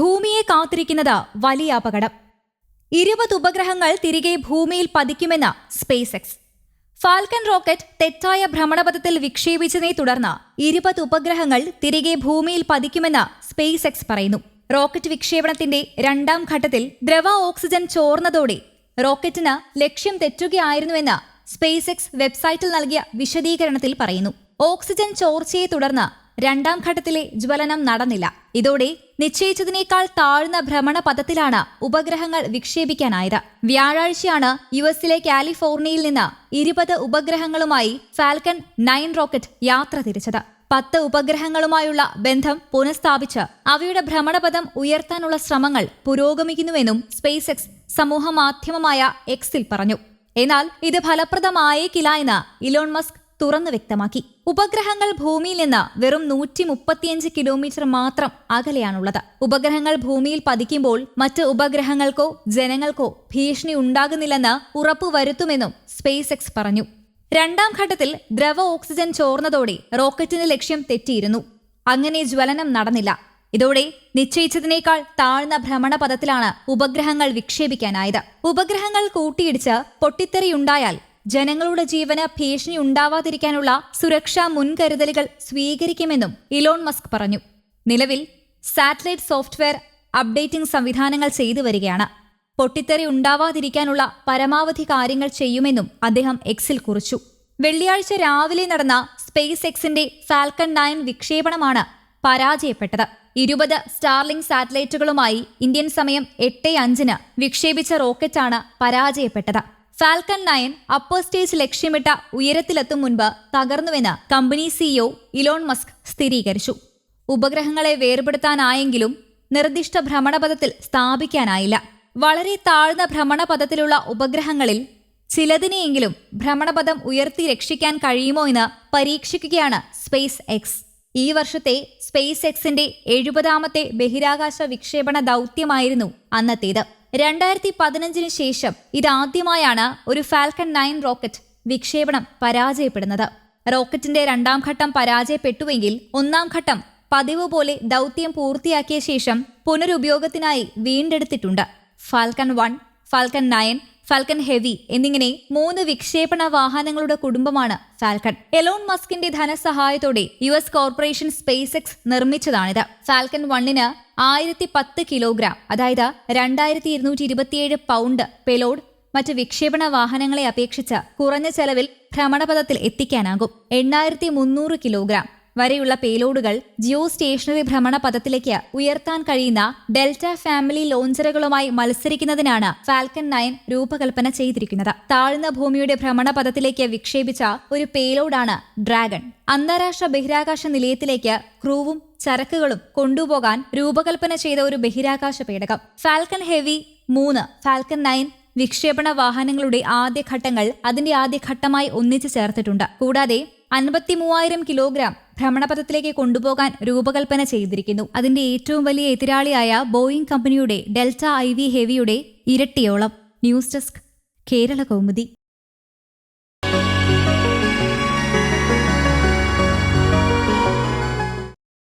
ഭൂമിയെ കാത്തിരിക്കുന്നത് വലിയ അപകടം. ഇരുപത് ഉപഗ്രഹങ്ങൾ തിരികെ ഭൂമിയിൽ പതിക്കുമെന്ന് സ്പേസ് എക്സ് ഫാൽക്കൺ റോക്കറ്റ് തെറ്റായ ഭ്രമണപഥത്തിൽ വിക്ഷേപിച്ചതിനെ തുടർന്ന് ഇരുപത് ഉപഗ്രഹങ്ങൾ തിരികെ ഭൂമിയിൽ പതിക്കുമെന്ന് സ്പേസ് എക്സ് പറയുന്നു. റോക്കറ്റ് വിക്ഷേപണത്തിന്റെ രണ്ടാം ഘട്ടത്തിൽ ദ്രവ ഓക്സിജൻ ചോർന്നതോടെ റോക്കറ്റിന് ലക്ഷ്യം തെറ്റുകയായിരുന്നുവെന്ന് സ്പേസ് എക്സ് വെബ്സൈറ്റിൽ നൽകിയ വിശദീകരണത്തിൽ പറയുന്നു. ഓക്സിജൻ ചോർച്ചയെ തുടർന്ന് രണ്ടാം ഘട്ടത്തിലെ ജ്വലനം നടന്നില്ല. ഇതോടെ നിശ്ചയിച്ചതിനേക്കാൾ താഴ്ന്ന ഭ്രമണപഥത്തിലാണ് ഉപഗ്രഹങ്ങൾ വിക്ഷേപിക്കാനായത്. വ്യാഴാഴ്ചയാണ് യു എസിലെ കാലിഫോർണിയയിൽ നിന്ന് ഇരുപത് ഉപഗ്രഹങ്ങളുമായി ഫാൽക്കൺ നയൻ റോക്കറ്റ് യാത്ര തിരിച്ചത്. പത്ത് ഉപഗ്രഹങ്ങളുമായുള്ള ബന്ധം പുനഃസ്ഥാപിച്ച് അവയുടെ ഭ്രമണപഥം ഉയർത്താനുള്ള ശ്രമങ്ങൾ പുരോഗമിക്കുന്നുവെന്നും സ്പേസ് എക്സ് സമൂഹ മാധ്യമമായ എക്സിൽ പറഞ്ഞു. എന്നാൽ ഇത് ഫലപ്രദമായേക്കില്ല എന്ന് ഇലോൺ മസ്ക് തുറന്നു വ്യക്തമാക്കി. ഉപഗ്രഹങ്ങൾ ഭൂമിയിൽ നിന്ന് വെറും നൂറ്റി മുപ്പത്തിയഞ്ച് കിലോമീറ്റർ മാത്രം അകലെയാണുള്ളത്. ഉപഗ്രഹങ്ങൾ ഭൂമിയിൽ പതിക്കുമ്പോൾ മറ്റ് ഉപഗ്രഹങ്ങൾക്കോ ജനങ്ങൾക്കോ ഭീഷണി ഉണ്ടാകുന്നില്ലെന്ന് ഉറപ്പുവരുത്തുമെന്നും സ്പേസ് എക്സ് പറഞ്ഞു. രണ്ടാം ഘട്ടത്തിൽ ദ്രവ ഓക്സിജൻ ചോർന്നതോടെ റോക്കറ്റിന് ലക്ഷ്യം തെറ്റിയിരുന്നു. അങ്ങനെ ജ്വലനം നടന്നില്ല. ഇതോടെ നിശ്ചയിച്ചതിനേക്കാൾ താഴ്ന്ന ഭ്രമണപഥത്തിലാണ് ഉപഗ്രഹങ്ങൾ വിക്ഷേപിക്കാനായത്. ഉപഗ്രഹങ്ങൾ കൂട്ടിയിടിച്ച് പൊട്ടിത്തെറിയുണ്ടായാൽ ജനങ്ങളുടെ ജീവന് ഭീഷണി ഉണ്ടാവാതിരിക്കാനുള്ള സുരക്ഷാ മുൻകരുതലുകൾ സ്വീകരിക്കുമെന്നും ഇലോൺ മസ്ക് പറഞ്ഞു. നിലവിൽ സാറ്റലൈറ്റ് സോഫ്റ്റ്വെയർ അപ്ഡേറ്റിംഗ് സംവിധാനങ്ങൾ ചെയ്തു വരികയാണ്. പൊട്ടിത്തെറി ഉണ്ടാവാതിരിക്കാനുള്ള പരമാവധി കാര്യങ്ങൾ ചെയ്യുമെന്നും അദ്ദേഹം എക്സിൽ കുറിച്ചു. വെള്ളിയാഴ്ച രാവിലെ നടന്ന സ്പേസ് എക്സിന്റെ ഫാൽക്കൺ നയൻ വിക്ഷേപണമാണ് പരാജയപ്പെട്ടത്. ഇരുപത് സ്റ്റാർലിംഗ് സാറ്റലൈറ്റുകളുമായി ഇന്ത്യൻ സമയം എട്ട് അഞ്ചിന് വിക്ഷേപിച്ച റോക്കറ്റാണ് പരാജയപ്പെട്ടത്. ഫാൽക്കൺ നയൻ അപ്പർ സ്റ്റേജ് ലക്ഷ്യമിട്ട ഉയരത്തിലെത്തും മുൻപ് തകർന്നുവെന്ന് കമ്പനി സിഇഒ ഇലോൺ മസ്ക് സ്ഥിരീകരിച്ചു. ഉപഗ്രഹങ്ങളെ വേർപെടുത്താനായെങ്കിലും നിർദ്ദിഷ്ട ഭ്രമണപഥത്തിൽ സ്ഥാപിക്കാനായില്ല. വളരെ താഴ്ന്ന ഭ്രമണപഥത്തിലുള്ള ഉപഗ്രഹങ്ങളിൽ ചിലതിനെയെങ്കിലും ഭ്രമണപഥം ഉയർത്തി രക്ഷിക്കാൻ കഴിയുമോ എന്ന് പരീക്ഷിക്കുകയാണ് സ്പേസ് എക്സ്. ഈ വർഷത്തെ സ്പേസ് എക്സിന്റെ എഴുപതാമത്തെ ബഹിരാകാശ വിക്ഷേപണ ദൗത്യമായിരുന്നു അന്നത്തേത്. രണ്ടായിരത്തി പതിനഞ്ചിന് ശേഷം ഇതാദ്യമായാണ് ഒരു ഫാൽക്കൺ നയൻ റോക്കറ്റ് വിക്ഷേപണം പരാജയപ്പെടുന്നത്. റോക്കറ്റിന്റെ രണ്ടാം ഘട്ടം പരാജയപ്പെട്ടുവെങ്കിൽ ഒന്നാം ഘട്ടം പതിവ് പോലെ ദൗത്യം പൂർത്തിയാക്കിയ ശേഷം പുനരുപയോഗത്തിനായി വീണ്ടെടുത്തിട്ടുണ്ട്. Falcon one Falcon nine Falcon heavy എന്നിങ്ങനെ മൂന്ന് വിക്ഷേപണ വാഹനങ്ങളുടെ കുടുംബമാണ് ഫാൽക്കൺ എലോൺ മസ്കിന്റെ ധനസഹായത്തോടെ U S corporation SpaceX നിർമ്മിച്ചതാണിത്. ഫാൽക്കൺ വണ്ണിന് ആയിരത്തി പത്ത് കിലോഗ്രാം അതായത് രണ്ടായിരത്തി ഇരുന്നൂറ്റി ഇരുപത്തിയേഴ് പൗണ്ട് പെലോഡ് മറ്റ് വിക്ഷേപണ വാഹനങ്ങളെ അപേക്ഷിച്ച് കുറഞ്ഞ ചെലവിൽ ഭ്രമണപഥത്തിൽ എത്തിക്കാനാകും. എണ്ണായിരത്തി മുന്നൂറ് കിലോഗ്രാം വരെയുള്ള പേലോഡുകൾ ജിയോ സ്റ്റേഷനറി ഭ്രമണപഥത്തിലേക്ക് ഉയർത്താൻ കഴിയുന്ന ഡെൽറ്റ ഫാമിലി ലോഞ്ചറുകളുമായി മത്സരിക്കുന്നതിനാണ് ഫാൽക്കൺ നയൻ രൂപകൽപ്പന ചെയ്തിരിക്കുന്നത്. താഴ്ന്ന ഭൂമിയുടെ ഭ്രമണപഥത്തിലേക്ക് വിക്ഷേപിച്ച ഒരു പേലോഡാണ് ഡ്രാഗൺ. അന്താരാഷ്ട്ര ബഹിരാകാശ നിലയത്തിലേക്ക് ക്രൂവും ചരക്കുകളും കൊണ്ടുപോകാൻ രൂപകൽപ്പന ചെയ്ത ഒരു ബഹിരാകാശ പേടകം. ഫാൽക്കൺ ഹെവി മൂന്ന് ഫാൽക്കൺ നയൻ വിക്ഷേപണ വാഹനങ്ങളുടെ ആദ്യഘട്ടങ്ങൾ അതിന്റെ ആദ്യഘട്ടമായി ഒന്നിച്ചു ചേർത്തിട്ടുണ്ട്. കൂടാതെ അൻപത്തി മൂവായിരം കിലോഗ്രാം ഭ്രമണപഥത്തിലേക്ക് കൊണ്ടുപോകാൻ രൂപകൽപ്പന ചെയ്തിരിക്കുന്നു. അതിന്റെ ഏറ്റവും വലിയ എതിരാളിയായ ബോയിങ് കമ്പനിയുടെ ഡെൽറ്റ ഐ വി ഹെവിയുടെ ഇരട്ടിയോളം. News desk Kerala Kaumudi.